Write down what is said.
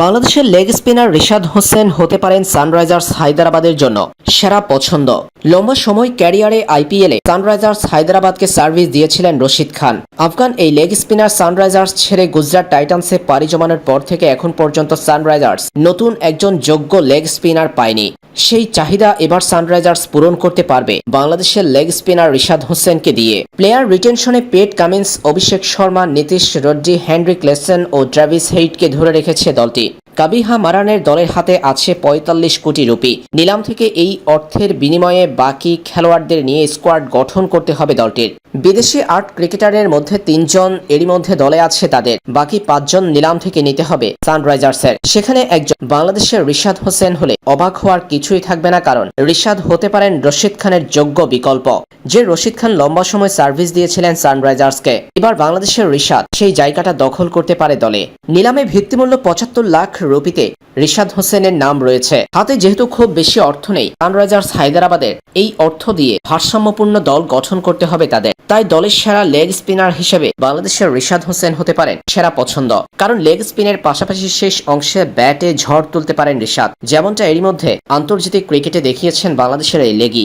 বাংলাদেশের leg spinner Rishad Hossain হতে পারেন সানরাইজার্স হায়দ্রাবাদের জন্য। সেরা পছন্দ। লম্বা সময় ক্যারিয়ারে আইপিএলে সানরাইজার্স হায়দ্রাবাদকে সার্ভিস দিয়েছিলেন রশিদ খান। আফগান এই লেগ স্পিনার সানরাইজার্স ছেড়ে গুজরাট টাইটান্সে পাড়ি জমানোর পর থেকে এখন পর্যন্ত সানরাইজার্স নতুন একজন যোগ্য লেগ স্পিনার পায়নি। সেই চাহিদা এবার সানরাইজার্স পূরণ করতে পারবে। বাংলাদেশের লেগ স্পিনার রিশাদ হোসেনকে দিয়ে। Player রিটেনশনে Pat Cummins Abhishek Sharma, Nitish Reddy, Heinrich Klaasen ও ট্রাভিস হেইটকে ধরে রেখেছে দলটি। কাবিহা মারানের দলের হাতে আছে পঁয়তাল্লিশ কোটি রুপি। নিলাম থেকে এই অর্থের বিনিময়ে বাকি খেলোয়াড়দের নিয়ে স্কোয়াড গঠন করতে হবে দলটির। বিদেশি আট ক্রিকেটারের মধ্যে তিনজন, এরই মধ্যে দলে আছে তাদের। বাকি পাঁচজন নিলাম থেকে নিতে হবে সানরাইজার্সের। সেখানে একজন বাংলাদেশের রিশাদ হোসেন হলে অবাক হওয়ার কিছুই থাকবে না কারণ রিশাদ হতে পারেন রশিদ খানের যোগ্য বিকল্প। যে রশিদ খান লম্বা সময় সার্ভিস দিয়েছিলেন সানরাইজার্সকে, এবার বাংলাদেশের রিশাদ সেই জায়গাটা দখল করতে পারে দলে। নিলামে ভিত্তিমূল্য পঁচাত্তর লাখ রুপিতে রিশাদ হোসেনের নাম রয়েছে। হাতে যেহেতু খুব বেশি অর্থ নেই, সানরাইজার্স হায়দ্রাবাদের এই অর্থ দিয়ে ভারসাম্যপূর্ণ দল গঠন করতে হবে তাদের। তাই দলের সেরা লেগ স্পিনার হিসেবে বাংলাদেশের রিশাদ হোসেন হতে পারেন সেরা পছন্দ। কারণ লেগ স্পিনের পাশাপাশি শেষ অংশে ব্যাটে ঝড় তুলতে পারেন রিশাদ। যেমনটা এরই মধ্যে আন্তর্জাতিক ক্রিকেটে দেখিয়েছেন বাংলাদেশের এই লেগি।